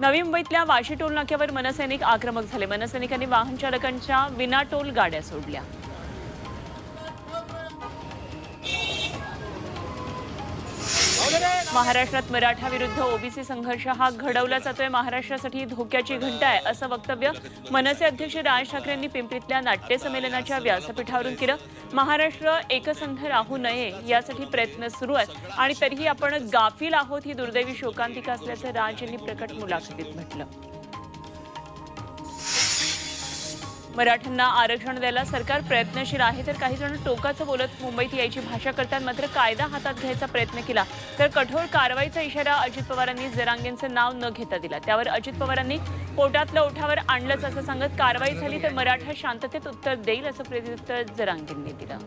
नवी मुंबईतल्या वाशी टोल नाक्यावर मनसैनिक आक्रमक झाले. मनसैनिकांनी वाहन चालकांच्या विनाटोल गाड्या सोडल्या. महाराष्ट्रात मराठा विरुद्ध ओबीसी संघर्ष हा घडवला जातोय. महाराष्ट्रासाठी धोक्याची घंटा आहे असं वक्तव्य मनसे अध्यक्ष राज ठाकरेंनी पिंपरीतल्या नाट्य संमेलनाच्या व्यासपीठावरून केलं. महाराष्ट्र एकसंध राहू नये यासाठी प्रयत्न सुरू आहेत आणि तरीही आपण गाफील आहोत ही दुर्दैवी शोकांतिका असल्याचं राज यांनी प्रकट मुलाखतीत म्हटलं. मराठ्यांना आरक्षण द्यायला सरकार प्रयत्नशील आहे तर काही जण टोकाचं बोलत मुंबईत यायची भाषा करतात मात्र कायदा हातात घ्यायचा प्रयत्न केला. तर कठोर कारवाईचा इशारा अजित पवारांनी जरांगेंचं नाव न घेता दिला. त्यावर अजित पवारांनी पोटातलं ओठावर आणलंच असं सांगत कारवाई झाली तर मराठा शांततेत उत्तर देईल असं प्रत्युत्तर जरांगेंनी दिलं.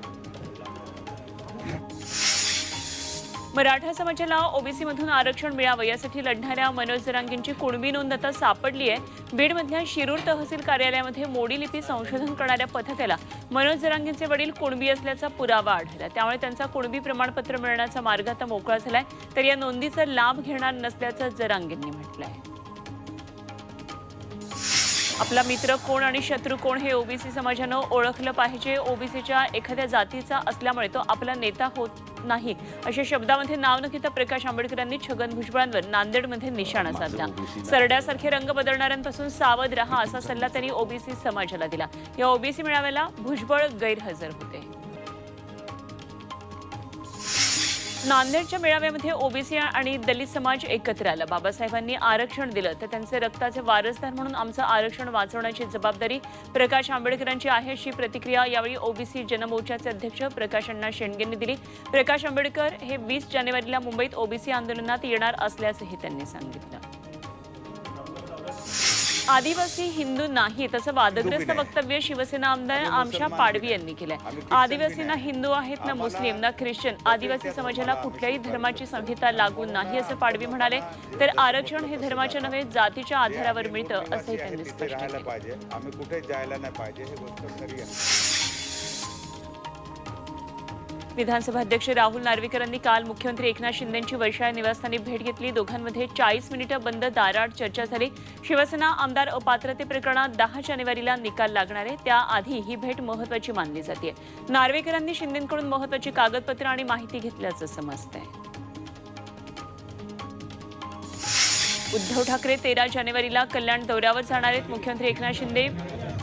मराठा समाजाला ओबीसीमधून आरक्षण मिळावं यासाठी लढणाऱ्या मनोज जरांगेंची कुणबी नोंद आता सापडली आहे. बीडमधल्या शिरूर तहसील कार्यालयामध्ये मोडी लिपी संशोधन करणाऱ्या पथकाला मनोज जरांगेंचे वडील कुणबी असल्याचा पुरावा आढळला. त्यामुळे त्यांचा कुणबी प्रमाणपत्र मिळण्याचा मार्ग आता मोकळा झालाय. तर या नोंदीचा लाभ घेणार नसल्याचं जरांगेंनी म्हटलंय. आपला मित्र कोण आणि शत्रू कोण हे ओबीसी समाजानं ओळखलं पाहिजे. ओबीसीच्या एखाद्या जातीचा असल्यामुळे तो आपला नेता होत नाही. अशा शब्दामध्ये नाव न घेता प्रकाश आंबेडकरांनी छगन भुजबळांवर नांदेडमध्ये निशाणा साधला. सरड्यासारखे रंग बदलणाऱ्यांपासून सावध राहा असा सल्ला त्यांनी ओबीसी समाजाला दिला. या ओबीसी मेळाव्याला भुजबळ गैरहजर होते. नांदेडच्या मेळाव्यामध्ये ओबीसी आणि दलित समाज एकत्र आला. बाबासाहेबांनी आरक्षण दिलं तर त्यांचे रक्ताचे वारसदार म्हणून आमचं आरक्षण वाचवण्याची जबाबदारी प्रकाश आंबेडकरांची आहे अशी प्रतिक्रिया यावेळी ओबीसी जनमोर्चाचे अध्यक्ष प्रकाश अण्णा शेंडगेंनी दिली. प्रकाश आंबेडकर हे वीस जानेवारीला मुंबईत ओबीसी आंदोलनात येणार असल्याचंही त्यांनी सांगितलं. आदिवासी हिंदू नाही तसं वादग्रस्त वक्तव्य शिवसेना आमदार आमशा पाडवी यांनी केलंय. आदिवासी ना हिंदू आहेत ना मुस्लिम ना ख्रिश्चन. आदिवासी समाजाला कुठल्याही धर्माची संहिता लागू नाही असं पाडवी म्हणाले. तर आरक्षण हे धर्माच्या नव्हे जातीच्या आधारावर मिळतं असंही त्यांनी स्पष्ट केलं विधानसभा अध्यक्ष राहुल नार्वेकर यांनी काल मुख्यमंत्री एकनाथ शिंदेंची वर्षा निवासस्थानी भेट घेतली. दोघांमध्ये चाळीस मिनिटं बंद दाराआड चर्चा झाली. शिवसेना आमदार अपात्रते प्रकरणात दहा जानेवारीला निकाल लागणार आहे. त्याआधी ही भेट महत्वाची मानली जाते. नार्वेकरांनी शिंदेकडून महत्वाची कागदपत्र आणि माहिती घेतल्याचं समजतंय. उद्धव ठाकरे तेरा जानेवारीला कल्याण दौऱ्यावर जाणार आहेत. मुख्यमंत्री एकनाथ शिंदे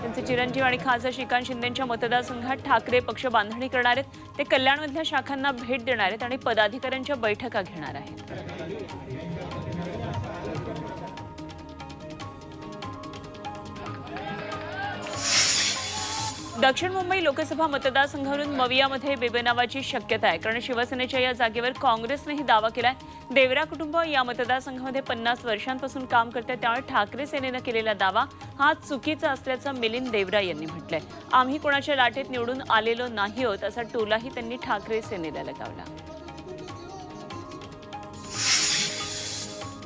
त्यांचे चिरंजीव आणि खासदार श्रीकांत शिंदेच्या मतदारसंघात ठाकरे पक्ष बांधणी करणार आहेत. ते कल्याणमधल्या शाखांना भेट देणार आहेत आणि पदाधिकाऱ्यांच्या बैठका घेणार आहेत. दक्षिण मुंबई लोकसभा मतदारसंघावरून मवियामध्ये बेबनावाची शक्यता आहे. कारण शिवसेनेच्या या जागेवर काँग्रेसनेही दावा केलाय. देवरा कुटुंब या मतदारसंघामध्ये पन्नास वर्षांपासून काम करते. त्यामुळे ठाकरे सेनेनं केलेला दावा हा चुकीचा असल्याचं मिलिंद देवरा यांनी म्हटलंय. आम्ही कोणाच्या लाटेत निवडून आलेलो नाही आहोत असा टोलाही त्यांनी ठाकरे सेनेला लगावला.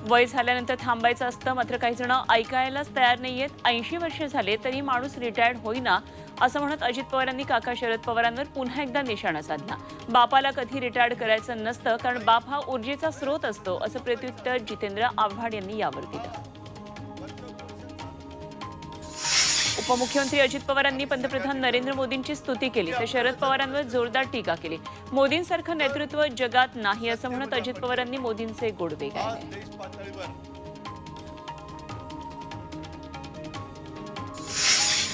वय झाल्यानंतर थांबायचं असतं. मात्र काही जण ऐकायलाच तयार नाहीयेत. ऐंशी वर्ष झाले तरी माणूस रिटायर्ड होईना. असं म्हणत अजित पवारांनी काका शरद पवारांवर पुन्हा एकदा निशाणा साधला. बापाला कधी रिटायर्ड करायचं नसतं कारण बाप हा ऊर्जेचा स्रोत असतो असं प्रत्युत्तर जितेंद्र आव्हाड यांनी यावर दिलं. उपमुख्यमंत्री अजित पवारांनी पंतप्रधान नरेंद्र मोदींची स्तुती केली तर शरद पवारांवर जोरदार टीका केली. मोदींसारखं नेतृत्व जगात नाही असं म्हणत अजित पवारांनी मोदींचे गोडवे गायले.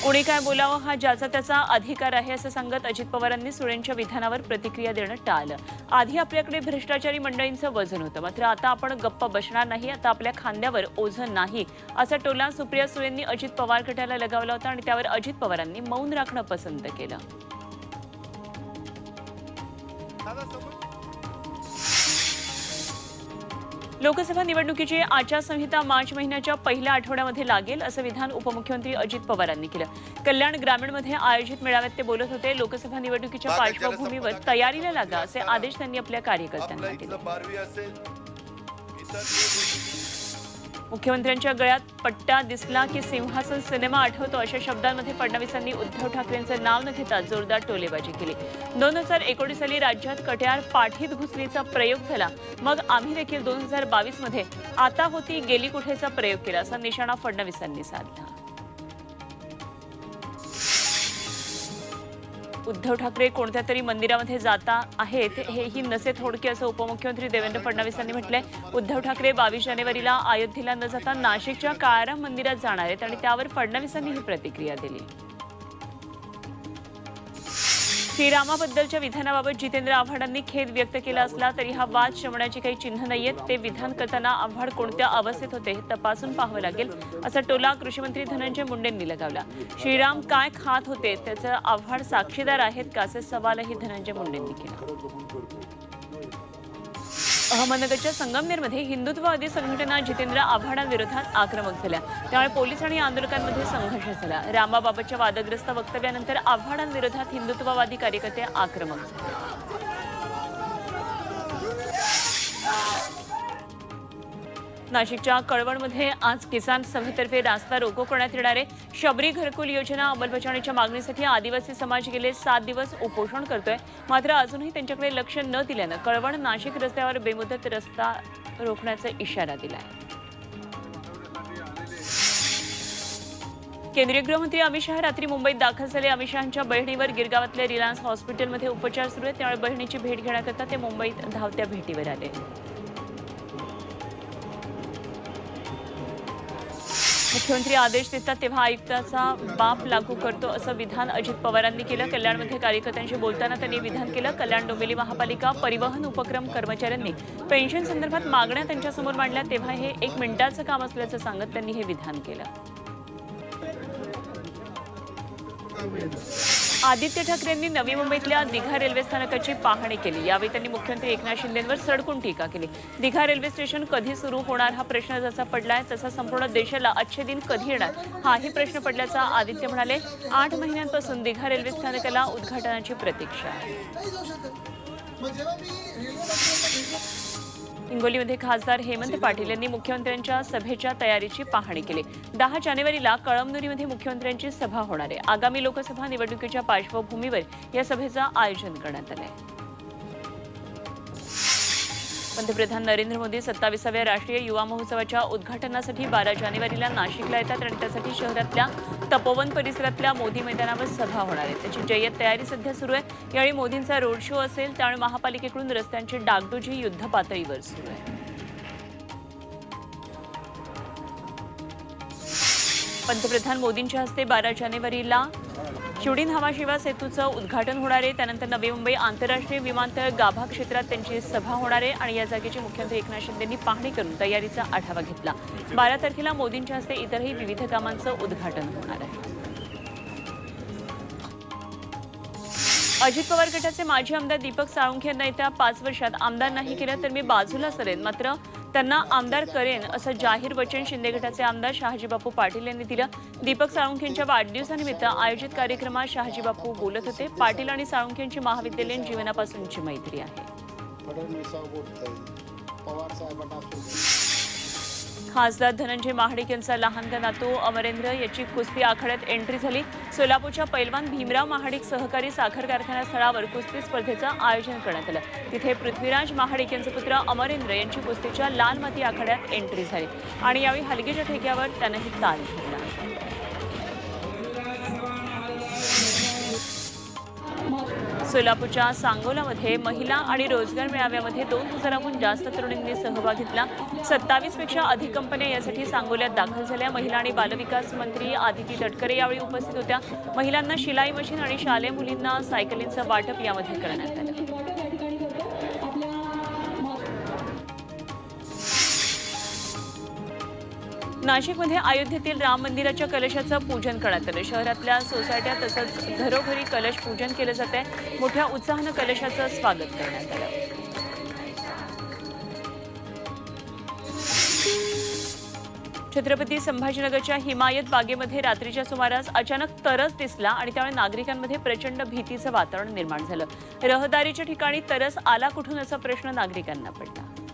कोणी काय बोलावं हा ज्याचा त्याचा अधिकार आहे असं सांगत अजित पवारांनी सुळेंच्या विधानावर प्रतिक्रिया देणं टाळलं. आधी आपल्याकडे भ्रष्टाचारी मंडळींचं वजन होतं. मात्र आता आपण गप्प बसणार नाही आता आपल्या खांद्यावर ओझं नाही असा टोला सुप्रिया सुळेंनी अजित पवार गटाला लगावला होता आणि त्यावर अजित पवारांनी मौन राखणं पसंत केलं. लोकसभा निवडणुकीची आचारसंहिता मार्च महिन्याच्या पहिल्या आठवड्यामध्ये लागेल असं विधान उपमुख्यमंत्री अजित पवारांनी केलं. कल्याण ग्रामीणमध्ये आयोजित मेळाव्यात ते बोलत होते लोकसभा निवडणुकीच्या पार्श्वभूमीवर तयारीला लागा असे आदेश त्यांनी आपल्या कार्यकर्त्यांना दिले. मुख्यमंत्र्यांच्या गळ्यात पट्टा दिसला की सिंहासन सिनेमा आठवतो अशा शब्दांमध्ये फडणवीसांनी उद्धव ठाकरेंचं नाव न घेता जोरदार टोलेबाजी केली. दोन हजार एकोणीस साली राज्यात कट्यार पाठीत घुसलीचा प्रयोग झाला. मग आम्ही देखील दोन हजार बावीसमध्ये आता होती गेली कुठेचा प्रयोग केला असा निशाणा फडणवीसांनी साधला. उद्धव ठाकरे कोणत्या तरी मंदिरामध्ये जाता आहेत हेही नसे थोडके असं उपमुख्यमंत्री देवेंद्र फडणवीस यांनी म्हटलंय. उद्धव ठाकरे बावीस जानेवारीला अयोध्येला न जाता नाशिकच्या काळाराम मंदिरात जाणार आहेत आणि त्यावर फडणवीसांनी ही प्रतिक्रिया दिली. श्रीरामाबद्दलच्या विधानाबाबत जितेंद्र आव्हाडांनी खेद व्यक्त केला असला तरी हा वाद शमण्याची काही चिन्ह नाहीयेत. ते विधान करताना आव्हाड कोणत्या अवस्थेत होते हे तपासून पाहावं लागेल. असा टोला कृषीमंत्री धनंजय मुंडेंनी लगावला. श्रीराम काय खात होते? त्याचं आव्हाड साक्षीदार आहेत का? असे सवालही धनंजय मुंडेंनी केला. अहमदनगरच्या संगमनेरमध्ये हिंदुत्ववादी संघटना जितेंद्र आव्हाडांविरोधात आक्रमक झाल्या. त्यामुळे पोलीस आणि आंदोलकांमध्ये संघर्ष झाला. रामाबाबतच्या वादग्रस्त वक्तव्यानंतर आव्हाडांविरोधात हिंदुत्ववादी कार्यकर्ते आक्रमक झाले. नाशिकच्या कळवणमध्ये आज किसान सभेतर्फे रास्ता रोको करण्यात येणार आहे. शबरी घरकुल योजना अंमलबजावणीच्या मागणीसाठी आदिवासी समाज गेले सात दिवस उपोषण करतोय. मात्र अजूनही त्यांच्याकडे लक्ष न दिल्यानं कळवण नाशिक रस्त्यावर बेमुदत रस्ता रोखण्याचा इशारा दिला आहे केंद्रीय गृहमंत्री अमित शहा रात्री मुंबईत दाखल झाले. अमित शहांच्या बहिणीवर गिरगावातल्या रिलायन्स हॉस्पिटलमध्ये उपचार सुरू आहेत. त्यामुळे बहिणीची भेट घेण्याकरता ते मुंबईत धावत्या भेटीवर आले. मुख्यमंत्री आदेश देतात तेव्हा आयुक्ताचा बाप लागू करतो असं विधान अजित पवारांनी केलं. कल्याणमध्ये कार्यकर्त्यांशी बोलताना त्यांनी विधान केलं. कल्याण डोंबिवली महापालिका परिवहन उपक्रम कर्मचाऱ्यांनी पेन्शन संदर्भात मागण्या त्यांच्यासमोर मांडल्या. तेव्हा हे एक मिनिटाचं काम असल्याचं सांगत त्यांनी हे विधान केलं. आदित्य ठाकरेंनी नवी मुंबईतल्या दिघा रेल्वे स्थानकाची पाहणी केली. यावेळी त्यांनी मुख्यमंत्री एकनाथ शिंदेंवर सडकून टीका केली. दिघा रेल्वे स्टेशन कधी सुरू होणार हा प्रश्न जसा पडलाय तसा संपूर्ण देशाला अच्छे दिन कधी येणार हाही प्रश्न पडल्याचा आदित्य म्हणाले आठ महिन्यांपासून दिघा रेल्वे स्थानकाला उद्घाटनाची प्रतीक्षा आहे. हिंगोलीमध्ये खासदार हेमंत पाटील यांनी मुख्यमंत्र्यांच्या सभेच्या तयारीची पाहणी केली. दहा जानेवारीला कळमनुरीमध्ये मुख्यमंत्र्यांची सभा होणार आहे. आगामी लोकसभा निवडणुकीच्या पार्श्वभूमीवर या सभेचं आयोजन करण्यात आलं आहे पंतप्रधान नरेंद्र मोदी सत्तावीसाव्या राष्ट्रीय युवा महोत्सवाच्या उद्घाटनासाठी बारा जानेवारीला नाशिकला येतात आणि त्यासाठी शहरातल्या तपोवन परिसरातल्या मोदी मैदानावर सभा होणार आहे. त्याची जय्यत तयारी सध्या सुरू आहे. यावेळी मोदींचा रोड शो असेल त्यामुळे महापालिकेकडून रस्त्यांची डागडुजी युद्ध पातळीवर सुरू आहे. पंतप्रधान मोदींच्या हस्ते बारा जानेवारीला शिवडीन हवाशिवा सेतूचं उद्घाटन होणार आहे. त्यानंतर नवी मुंबई आंतरराष्ट्रीय विमानतळ गाभा क्षेत्रात त्यांची सभा होणार आहे आणि या जागेची मुख्यमंत्री एकनाथ शिंदेंनी पाहणी करून तयारीचा आढावा घेतला. बारा तारखेला मोदींच्या हस्ते इतरही विविध कामांचं उद्घाटन होणार आहे. अजित पवार गटाचे माजी आमदार दीपक साळुंखे यांना येत्या पाच वर्षात आमदार नाही केलं तर मी बाजूला सरेन. मात्र त्यांना आमदार करेन असं जाहीर वचन शिंदे गटाचे आमदार शहाजीबापू पाटील यांनी दिलं. दीपक साळुंखेंच्या वाढदिवसानिमित्त आयोजित कार्यक्रमात शहाजीबापू बोलत होते. पाटील आणि साळुंखेंची महाविद्यालयीन जीवनापासूनची मैत्री आहे. खासदार धनंजय महाडिक यांचा लहानगा नातू अमरेंद्र याची कुस्ती आखाड्यात एंट्री झाली. सोलापूरच्या पैलवान भीमराव महाडिक सहकारी साखर कारखाना स्थळावर कुस्ती स्पर्धेचं आयोजन करण्यात आलं. तिथे पृथ्वीराज महाडिक यांचे पुत्र अमरेंद्र यांची कुस्तीच्या लाल माती आखाड्यात एंट्री झाली. आणि यावेळी हलगीच्या ठेक्यावर त्यानं ही ताल घेतला सोलापूरच्या सांगोलामध्ये महिला आणि रोजगार मेळाव्यामध्ये दोन हजाराहून जास्त तरुणींनी सहभाग घेतला. सत्तावीसपेक्षा अधिक कंपन्या यासाठी सांगोल्यात दाखल झाल्या. महिला आणि बालविकास मंत्री आदिती तटकरे यावेळी उपस्थित होत्या. महिलांना शिलाई मशीन आणि शालेय मुलींना सायकलींचं वाटप यामध्ये करण्यात आलं. नाशिकमध्ये अयोध्येतील राम मंदिराच्या कलशाचं पूजन करण्यात आलं. शहरातल्या सोसायट्या तसंच घरोघरी कलश पूजन केलं जात आहे. मोठ्या उत्साहानं कलशाचं स्वागत करण्यात आलं. छत्रपती संभाजीनगरच्या हिमायत बागेमध्ये रात्रीच्या सुमारास अचानक तरस दिसला आणि त्यामुळे नागरिकांमध्ये प्रचंड भीतीचं वातावरण निर्माण झालं. रहदारीच्या ठिकाणी तरस आला कुठून असा प्रश्न नागरिकांना पडला.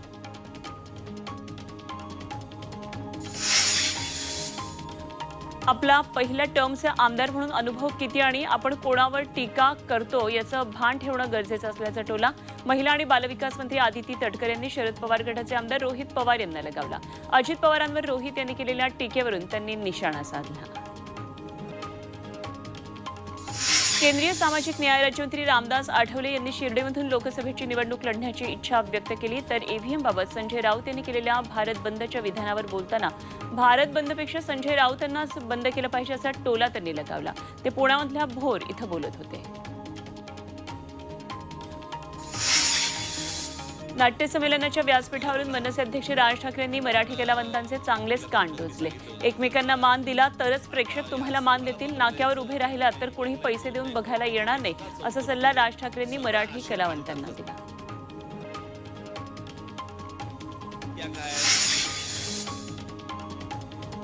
आपला पहिल्या टर्मचे आमदार म्हणून अनुभव किती आणि आपण कोणावर टीका करतो याचं भान ठेवणं गरजेचं असल्याचा टोला महिला आणि बालविकास मंत्री आदिती तटकर यांनी शरद पवार गटाचे आमदार रोहित पवार यांना लगावला. अजित पवारांवर रोहित यांनी केलेल्या टीकेवरून त्यांनी निशाणा साधला. केंद्रीय सामाजिक न्याय राज्यमंत्री रामदास आठवले यांनी शिर्डीमधून लोकसभेची निवडणूक लढण्याची इच्छा व्यक्त केली. तर ईव्हीएमबाबत संजय राऊत यांनी केलेल्या भारत बंदच्या विधानावर बोलताना भारत बंदपेक्षा संजय राऊत यांनाच बंद केलं पाहिजे असा टोला त्यांनी लगावला. ते पुण्यामधल्या भोर इथं बोलत होते. नाट्य संमेलनाच्या व्यासपीठावरून मनसे अध्यक्ष राज ठाकरेंनी मराठी कलावंतांचे चांगलेच कान टोचले. एकमेकांना मान दिला तरच प्रेक्षक तुम्हाला मान देतील. नाक्यावर उभे राहिला तर कुणी पैसे देऊन बघायला येणार नाही असा सल्ला राज ठाकरेंनी मराठी कलावंतांना दिला.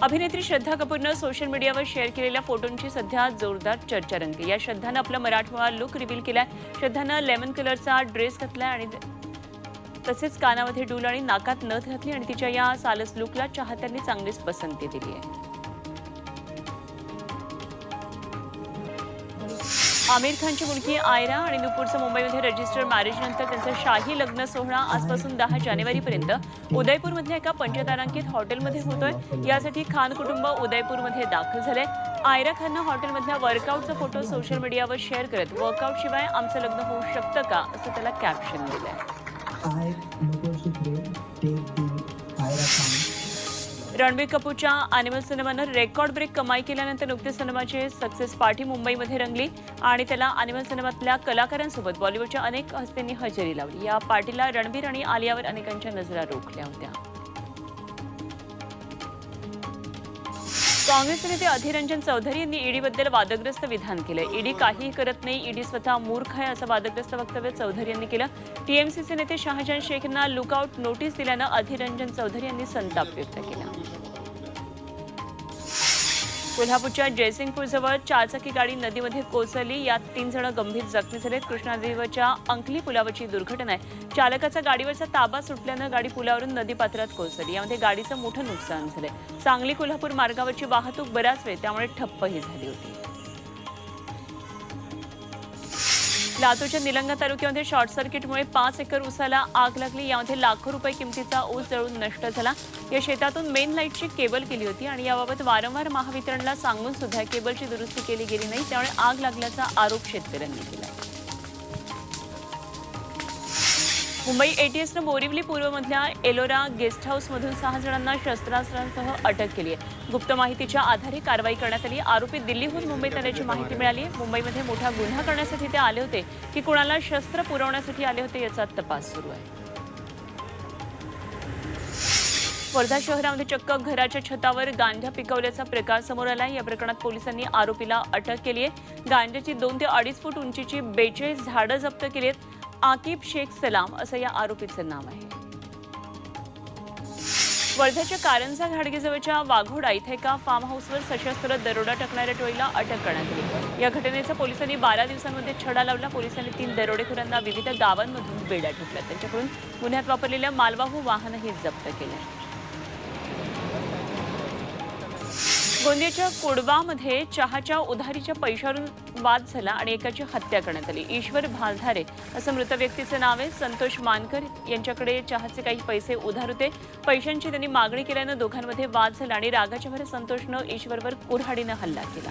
अभिनेत्री श्रद्धा कपूरनं सोशल मीडियावर शेअर केलेल्या फोटोंची सध्या जोरदार चर्चा रंगली या श्रद्धानं आपला मराठवाळा लुक रिव्हील केलाय. श्रद्धानं लेमन कलरचा ड्रेस घातलाय आणि तसेच कानामध्ये डूल आणि नाकात नथ घातली आणि तिच्या या सालस लुकला चाहत्यांनी चांगलीच पसंती दिली आहे. आमिर खानची मुलगी आयरा आणि नुपूरचं मुंबईमध्ये रजिस्टर मॅरेजनंतर त्यांचं शाही लग्न सोहळा आजपासून दहा जानेवारीपर्यंत. उदयपूरमधल्या एका पंचतारांकित हॉटेलमध्ये होतोय. यासाठी खान कुटुंब उदयपूरमध्ये दाखल झालंय. आयरा खाननं हॉटेलमधल्या वर्कआउटचा फोटो सोशल मीडियावर शेअर करत वर्कआउट शिवाय आमचं लग्न होऊ शकतं का असं त्याला कॅप्शन दिलंय. रणबीर कपूरच्या अॅनिमल सिनेमानं रेकॉर्ड ब्रेक कमाई केल्यानंतर नुकतेच सिनेमाची सक्सेस पार्टी मुंबईमध्ये रंगली आणि त्याला अॅनिमल सिनेमातल्या कलाकारांसोबत बॉलिवूडच्या अनेक हस्तींनी हजेरी लावली. या पार्टीला रणबीर आणि आलियावर अनेकांच्या नजरा रोखल्या होत्या. काँग्रेस नेते अधिरंजन चौधरी यांनी ईडीबद्दल वादग्रस्त विधान केलं. ईडी काहीही करत नाही ईडी स्वतः मूर्ख आहे असं वादग्रस्त वक्तव्य चौधरी यांनी केलं. टीएमसीचे नेते शहाजहान शेख यांना लुकआउट नोटीस दिल्यानं अधिरंजन चौधरी यांनी संताप व्यक्त केला. कोल्हापूरच्या जयसिंगपूरजवळ चारचाकी गाडी नदीमध्ये कोसळली. यात तीन जण गंभीर जखमी झालेत. कृष्णा नदीवरच्या अंकली पुलावरची दुर्घटना आहे. चालकाचा गाडीवरचा ताबा सुटल्यानं गाडी पुलावरून नदीपात्रात कोसळली. यामध्ये गाडीचं मोठं नुकसान झालंय. सांगली कोल्हापूर मार्गावरची वाहतूक बराच वेळ त्यामुळे ठप्पही झाली होती. लातूरच्या निलंगा तालुक्यामध्ये शॉर्ट सर्किटमुळे पाच एकर ऊसाला आग लागली. यामध्ये लाखो रुपये किमतीचा ऊस जळून नष्ट झाला. या शेतातून मेन लाईटची केबल केली होती आणि याबाबत वारंवार महावितरणला सांगून सुद्धा केबलची दुरुस्ती केली गेली नाही. त्यामुळे आग लागल्याचा आरोप शेतकऱ्यांनी केला मुंबई एटीएसनं बोरिवली पूर्वमधल्या एलोरा गेस्ट हाऊसमधून सहा जणांना शस्त्रास्त्रांसह अटक केली आहे. गुप्त माहितीच्या आधारे कारवाई करण्यात आली. आरोपी दिल्लीहून मुंबईत आल्याची माहिती मिळाली आहे. मुंबईमध्ये मोठा गुन्हा करण्यासाठी ते आले होते की कुणाला शस्त्र पुरवण्यासाठी आले होते याचा तपास सुरू आहे. वर्धा शहरामध्ये चक्क घराच्या छतावर गांजा पिकवल्याचा प्रकार समोर आला या प्रकरणात पोलिसांनी आरोपीला अटक केली आहे. गांजाची दोन ते अडीच फूट उंचीची बेचाळीस झाडं जप्त केली आहेत. आकिब शेख सलाम असं या आरोपीचं नाव आहे. वर्ध्याच्या कारंजा घाडगेजवळच्या वाघोडा इथे एका फार्म हाऊसवर सशस्त्र दरोडा टाकणाऱ्या टोळीला अटक करण्यात आली. या घटनेचा पोलिसांनी बारा दिवसांमध्ये छडा लावला. पोलिसांनी तीन दरोडेखोरांना विविध गावांमधून बेड्या ठोकल्या. त्यांच्याकडून गुन्ह्यात वापरलेल्या मालवाहू वाहनही जप्त केलं गोंदियाच्या कोडवामध्ये चहाच्या उधारीच्या पैशावरून वाद झाला आणि एकाची हत्या करण्यात आली. ईश्वर भालधारे असं मृत व्यक्तीचं नाव आहे. संतोष मानकर यांच्याकडे चहाचे काही पैसे उधार होते. पैशांची त्यांनी मागणी केल्यानं दोघांमध्ये वाद झाला आणि रागाच्या भर संतोषनं ईश्वरवर कुऱ्हाडीनं हल्ला केला.